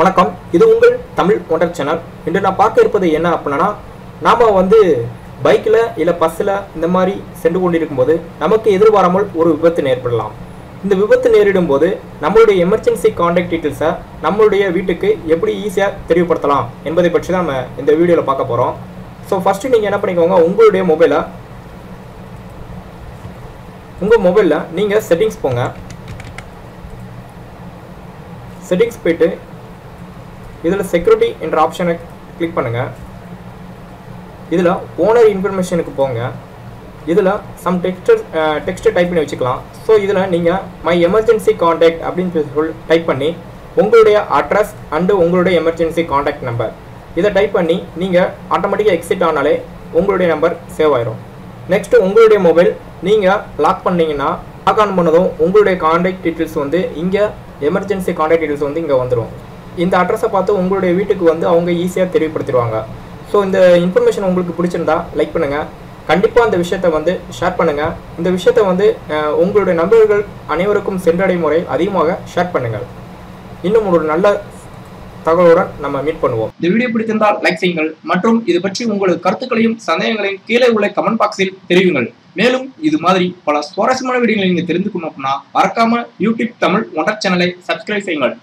வணக்கம். இது உங்கள் தமிழ் ஒன்றர் சேனல். இன்று நான் பார்க்க இருப்பது என்ன அப்படின்னா நாம் வந்து பைக்கில் இல்லை பஸ்ஸில் இந்த மாதிரி சென்று கொண்டிருக்கும் போது நமக்கு எதிர்பாராமல் ஒரு விபத்து நேர்படலாம் இந்த விபத்து நேரிடும் போது நம்மளுடைய எமர்ஜென்சி கான்டாக்ட் டீட்டெயில்ஸை நம்மளுடைய வீட்டுக்கு எப்படி ஈஸியாக தெரியப்படுத்தலாம் என்பதை பற்றி தான் நம்ம இந்த வீடியோவில் பார்க்க போகிறோம் ஸோ ஃபஸ்ட்டு நீங்கள் என்ன பண்ணிக்கோங்க உங்களுடைய மொபைலை உங்கள் மொபைலில் நீங்கள் செட்டிங்ஸ் போங்க. செட்டிங்ஸ் போயிட்டு இதில் செக்யூரிட்டி என்ற ஆப்ஷனை கிளிக் பண்ணுங்கள் இதில் ஓனர் இன்ஃபர்மேஷனுக்கு போங்க. இதில் சம் டெக்ஸ்டர் டெக்ஸ்ட் டைப் பண்ணி வச்சுக்கலாம். ஸோ இதில் நீங்கள் மை எமர்ஜென்சி காண்டாக்ட் அப்படின்னு சொல்லி டைப் பண்ணி உங்களுடைய அட்ரஸ் அண்டு உங்களுடைய எமர்ஜென்சி காண்டாக்ட் நம்பர் இதை டைப் பண்ணி நீங்கள் ஆட்டோமேட்டிக்காக எக்ஸிட் ஆனாலே உங்களுடைய நம்பர் சேவ் ஆயிரும். நெக்ஸ்ட் உங்களுடைய மொபைல் நீங்கள் லாக் பண்ணிங்கன்னா லாக் ஆன் பண்ணதும் உங்களுடைய காண்டாக்ட் டீட்டெயில்ஸ் வந்து இங்கே எமர்ஜென்சி காண்டாக்ட் டீட்டெயில்ஸ் வந்து இங்கே வந்துடும் இந்த அட்ரஸை பார்த்து உங்களுடைய வீட்டுக்கு வந்து அவங்க ஈஸியாக தெரியப்படுத்திடுவாங்க. ஸோ இந்த இன்ஃபர்மேஷன் உங்களுக்கு பிடிச்சிருந்தா லைக் பண்ணுங்கள் கண்டிப்பாக இந்த விஷயத்தை வந்து ஷேர் பண்ணுங்கள் இந்த விஷயத்தை வந்து உங்களுடைய நண்பர்கள் அனைவருக்கும் சென்றடையும் முறை அதிகமாக ஷேர் பண்ணுங்கள். இன்னும் ஒரு நல்ல தகவலுடன் நம்ம மீட் பண்ணுவோம். இந்த வீடியோ பிடித்திருந்தால் லைக் செய்யுங்கள். மற்றும் இது பற்றி உங்களது கருத்துக்களையும் சந்தேகங்களையும் கீழே உள்ள கமெண்ட் பாக்ஸில் தெரிவிங்கள். மேலும் இது மாதிரி பல சுவாரஸ்யமான வீடியோகளை நீங்கள் தெரிந்து கொள்ளணும் அப்படின்னா மறக்காம யூடியூப் தமிழ் ஒன்றர் சேனலை சப்ஸ்கிரைப் செய்யுங்கள்.